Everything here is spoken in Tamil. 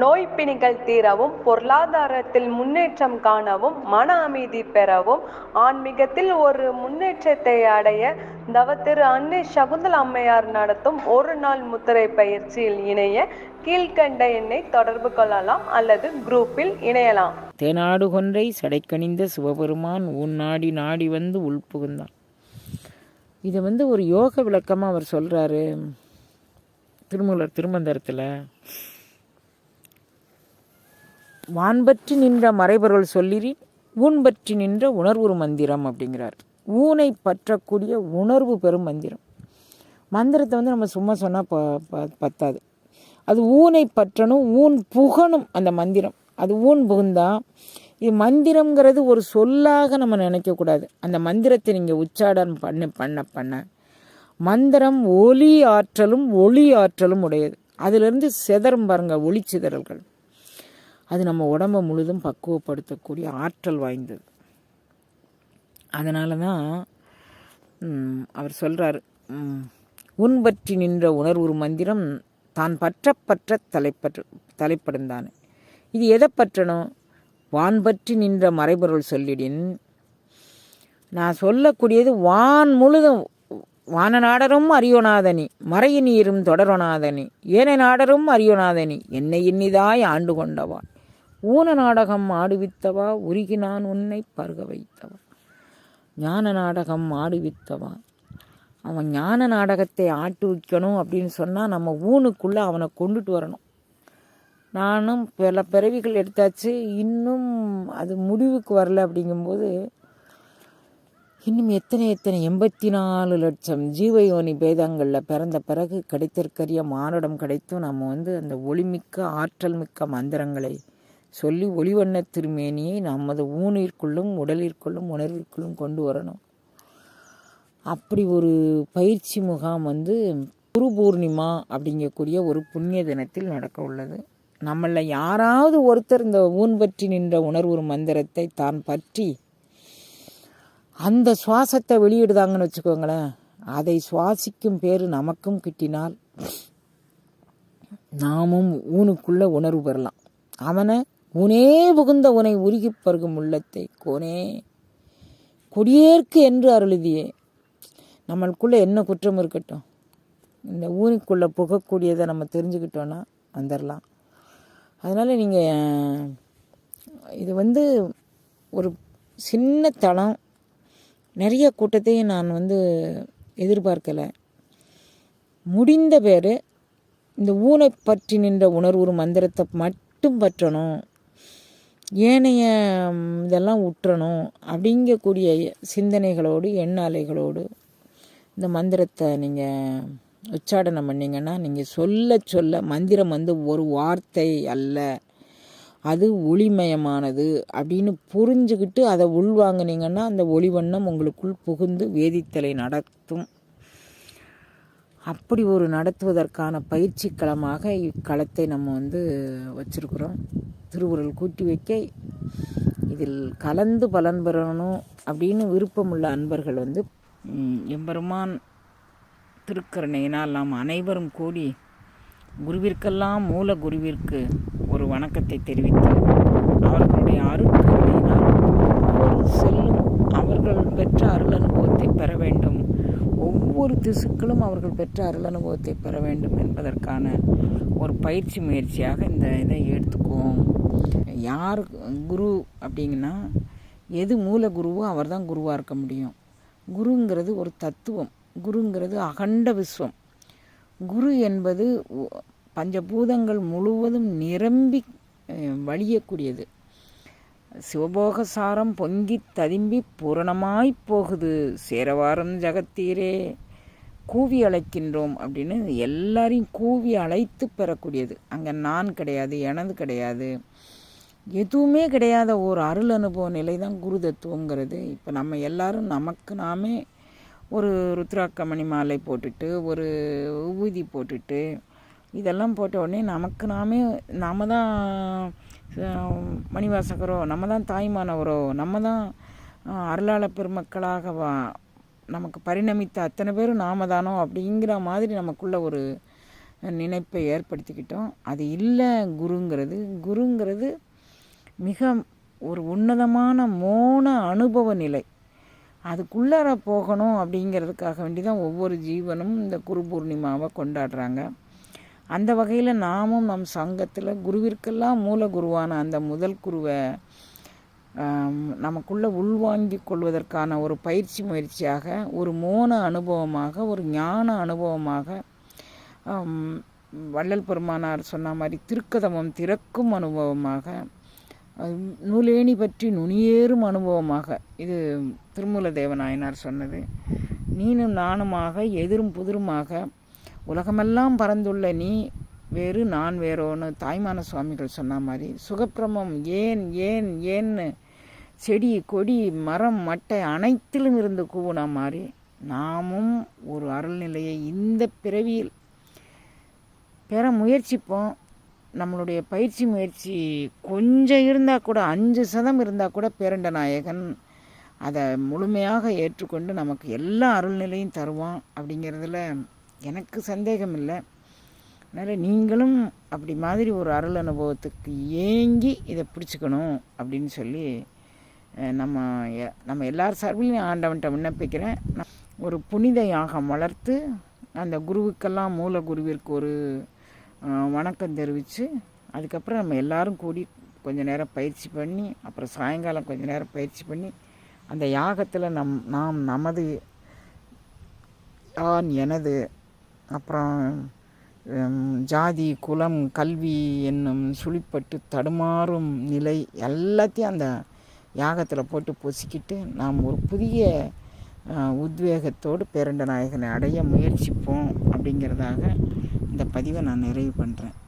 நோய் பிணிகள் தீரவும் பொருளாதாரத்தில் முன்னேற்றம் காணவும் மன அமைதி பெறவும் ஆன்மீகத்தில் ஒரு முன்னேற்றத்தை அடைய தவத்திரு அன்னை சகுந்தல் அம்மையார் நடத்தும் ஒரு நாள் முத்திரை பயிற்சியில் இணைய கீழ்கண்ட எண்ணை தொடர்பு கொள்ளலாம் அல்லது குரூப்பில் இணையலாம். தேநாடு கொன்றை சடைக்கணிந்த சிவபெருமான் உன் நாடி நாடி வந்து உள்புகுந்தான் இதை வந்து ஒரு யோக விளக்கமாக அவர் சொல்கிறாரு திருமூலர் திருமந்தரத்தில். வான்பற்றி நின்ற மறைபொருள் சொல்லிறி ஊன் பற்றி நின்ற உணர்வு மந்திரம் அப்படிங்கிறார். ஊனை பற்றக்கூடிய உணர்வு பெறும் மந்திரம். மந்திரத்தை வந்து நம்ம சும்மா சொன்னால் ப ப- பத்தாது. அது ஊனை பற்றணும் ஊன் புகணும் அந்த மந்திரம். அது ஊன் புகுந்தா இது மந்திரம்ங்கிறது ஒரு சொல்லாக நம்ம நினைக்கக்கூடாது அந்த மந்திரத்தை நீங்கள் உச்சாடனம் பண்ண பண்ண பண்ண. மந்திரம் ஒலி ஆற்றலும் ஒளி ஆற்றலும் உடையது. அதிலிருந்து சிதறும் பாருங்கள் ஒளி சிதறல்கள். அது நம்ம உடம்பை முழுதும் பக்குவப்படுத்தக்கூடிய ஆற்றல் வாய்ந்தது. அதனால தான் அவர் சொல்கிறார் உன் பற்றி நின்ற உணர்வு மந்திரம் தான் பற்ற பற்ற தலைப்பற்று தலைப்படுந்தானே இது எதை பற்றணும் வான் பற்றி நின்ற மறைபொருள் சொல்லிடின். நான் சொல்லக்கூடியது வான் முழுதும் வான நாடரும் அறியோனாதனி மறையினீரும் நீரும் ஏனை நாடரும் அறியோனாதனி என்னை எண்ணிதாய் ஆண்டு கொண்டவான். ஊன நாடகம் ஆடுவித்தவா? உருகினான் உன்னை பருக வைத்தவா? ஞான நாடகம் ஆடுவித்தவா? அவன் ஞான நாடகத்தை ஆட்டுவிக்கணும் அப்படின்னு சொன்னால் நம்ம ஊனுக்குள்ளே அவனை கொண்டுட்டு வரணும். நானும் பல பிறவிகள் எடுத்தாச்சு. இன்னும் அது முடிவுக்கு வரல அப்படிங்கும்போது இன்னும் எத்தனை எத்தனை? எண்பத்தி நாலு லட்சம் ஜீவயோனி பேதங்களில் பிறந்த பிறகு கிடைத்திருக்கிற மானுடம் கிடைத்தும் நம்ம வந்து அந்த ஒளிமிக்க ஆற்றல் மிக்க மந்திரங்களை சொல்லி ஒளிவண்ண திருமேனியை நமது ஊனிற்குள்ளும் உடலிற்குள்ளும் உணர்விற்குள்ளும் கொண்டு வரணும். அப்படி ஒரு பயிற்சி முகாம் வந்து குரு பூர்ணிமா அப்படிங்கக்கூடிய ஒரு புண்ணிய தினத்தில் நடக்க உள்ளது. நம்மள யாராவது ஒருத்தர் இந்த ஊன் பற்றி நின்ற உணர்வு மந்திரத்தை தான் பற்றி அந்த சுவாசத்தை வெளியிடுதாங்கன்னு வச்சுக்கோங்களேன். அதை சுவாசிக்கும் பேர் நமக்கும் கிட்டினால் நாமும் ஊனுக்குள்ள உணர்வு பெறலாம். அவனை உனே புகுந்த உனை உருகிப் பருகும் உள்ளத்தை கோனே. கொடியேற்கு என்று அருளுதியே. நம்மளுக்குள்ளே என்ன குற்றம் இருக்கட்டும். இந்த ஊனுக்குள்ளே புகக்கூடியதை நம்ம தெரிஞ்சுக்கிட்டோன்னா வந்துடலாம் அதனால் நீங்கள் இது வந்து ஒரு சின்ன தளம். நிறைய கூட்டத்தையும் நான் வந்து எதிர்பார்க்கலை. முடிந்த பேர் இந்த ஊனை பற்றி நின்ற உணர்வு மந்திரத்தை மட்டும் பற்றணும். ஏனைய இதெல்லாம் உற்றணும் அப்படிங்கக்கூடிய சிந்தனைகளோடு எண்ணாலைகளோடு இந்த மந்திரத்தை நீங்கள் உச்சாடனம் பண்ணிங்கன்னா நீங்கள் சொல்ல சொல்ல மந்திரம் வந்து ஒரு வார்த்தை அல்ல. அது ஒளிமயமானது அப்படின்னு புரிஞ்சுக்கிட்டு அதை உள்வாங்கினீங்கன்னா அந்த ஒளிவண்ணம் உங்களுக்குள் புகுந்து வேதித்தலை நடத்தும். அப்படி ஒரு நடத்துவதற்கான பயிற்சி களமாக இக்களத்தை நம்ம வந்து வச்சுருக்குறோம். திருவுருள் கூட்டி வைக்க இதில் கலந்து பலன் பெறணும் அப்படின்னு விருப்பமுள்ள அன்பர்கள் வந்து எம்பெருமான் திருக்கருணையினால் நாம் அனைவரும் கூடி குருவிற்கெல்லாம் மூல குருவிற்கு ஒரு வணக்கத்தை தெரிவித்து அவர்களுடைய அருட்கருணையினால் ஒவ்வொரு செல்லும் அவர்கள் பெற்ற அருள் அனுபவத்தை பெற வேண்டும். ஒவ்வொரு திசுக்களும் அவர்கள் பெற்ற அருள் அனுபவத்தை பெற வேண்டும் என்பதற்கான ஒரு பயிற்சி முயற்சியாக இந்த இதை எடுத்துக்குவோம். யார் குரு அப்படிங்கன்னா எது மூல குருவோ அவர் தான் குருவாக இருக்க முடியும். குருங்கிறது ஒரு தத்துவம். குருங்கிறது அகண்ட விஸ்வம். குரு என்பது பஞ்சபூதங்கள் முழுவதும் நிரம்பி வழியக்கூடியது. சிவபோக சாரம் பொங்கி ததும்பி பூரணமாய் போகுது. சேரவாரம் ஜகத்தீரே. கூவி அழைக்கின்றோம் அப்படின்னு எல்லாரையும் கூவி அழைத்து பெறக்கூடியது. அங்கே நான் கிடையாது எனது கிடையாது. எதுவுமே கிடையாத ஒரு அருள் அனுபவ நிலை தான் குரு தத்துவங்கிறது இப்போ நம்ம எல்லாரும் நமக்கு நாமே ஒரு ருத்ராக்க மணி மாலை போட்டுட்டு ஒரு ஊதி போட்டுட்டு இதெல்லாம் போட்ட உடனே நமக்கு நாமே நாம தான் மணிவாசகரோ நம்ம தான் தாய்மானவரோ நம்ம தான் அருளாள பெருமக்களாக வா நமக்கு பரிணமித்த அத்தனை பேரும் நாம தானோ அப்படிங்கிற மாதிரி நமக்குள்ள ஒரு நினைப்பை ஏற்படுத்திக்கிட்டோம். அது இல்லை குருங்கிறது. குருங்கிறது மிக ஒரு உன்னதமான மோன அனுபவ நிலை. அதுக்குள்ளார போகணும் அப்படிங்கிறதுக்காக வேண்டி தான் ஒவ்வொரு ஜீவனும் இந்த குரு பூர்ணிமாவை கொண்டாடுறாங்க. அந்த வகையில் நாமும் நம் சங்கத்தில் குருவிற்கெல்லாம் மூல குருவான அந்த முதல் குருவை நமக்குள்ளே உள்வாங்கிக் கொள்வதற்கான ஒரு பயிற்சி முயற்சியாக ஒரு மோன அனுபவமாக ஒரு ஞான அனுபவமாக வள்ளல் பெருமானார் சொன்ன மாதிரி திருக்கதமம் திறக்கும் அனுபவமாக நூலேணி பற்றி நுனியேறும் அனுபவமாக இது திருமூல தேவநாயனார் சொன்னது. நீனும் நானுமாக எதிரும் புதிருமாக உலகமெல்லாம் பறந்துள்ள நீ வேறு நான் வேறோன்னு தாய்மான சுவாமிகள் சொன்ன மாதிரி சுகப்பிரமம் ஏன் ஏன் ஏன்னு செடி கொடி மரம் மட்டை அனைத்திலும் இருந்து கூவுன மாதிரி நாமும் ஒரு அருள்நிலையை இந்த பிறவியில் பெற முயற்சிப்போம். நம்மளுடைய பயிற்சி முயற்சி கொஞ்சம் இருந்தால் கூட அஞ்சு சதம் இருந்தால் கூட பேரண்ட நாயகன் அதை முழுமையாக ஏற்றுக்கொண்டு நமக்கு எல்லா அருள்நிலையும் தருவான் அப்படிங்கிறதுல எனக்கு சந்தேகம் இல்லை அதனால் நீங்களும் அப்படி மாதிரி ஒரு அருள் அனுபவத்துக்கு ஏங்கி இதை பிடிச்சிக்கணும் அப்படின்னு சொல்லி நம்ம நம்ம எல்லார் சார்பிலையும் ஆண்டவன்கிட்ட விண்ணப்பிக்கிறேன். ஒரு புனித யாகம் வளர்த்து அந்த குருவுக்கெல்லாம் மூல குருவிற்கு ஒரு வணக்கம் தெரிவித்து அதுக்கப்புறம் நம்ம எல்லாரும் கூடி கொஞ்ச நேரம் பயிற்சி பண்ணி அப்புறம் சாயங்காலம் கொஞ்சம் நேரம் பயிற்சி பண்ணி அந்த யாகத்தில் நம் நாம் நமது யான் எனது அப்புறம் ஜாதி குலம் கல்வி என்னும் சுழிப்பட்டு தடுமாறும் நிலை எல்லாத்தையும் அந்த யாகத்தில் போட்டு பொசிக்கிட்டு நாம் ஒரு புதிய உத்வேகத்தோடு பேரண்ட நாயகனை அடைய முயற்சிப்போம் அப்படிங்கிறதாக இந்த பதிவை நான் நிறைவு பண்ணுறேன்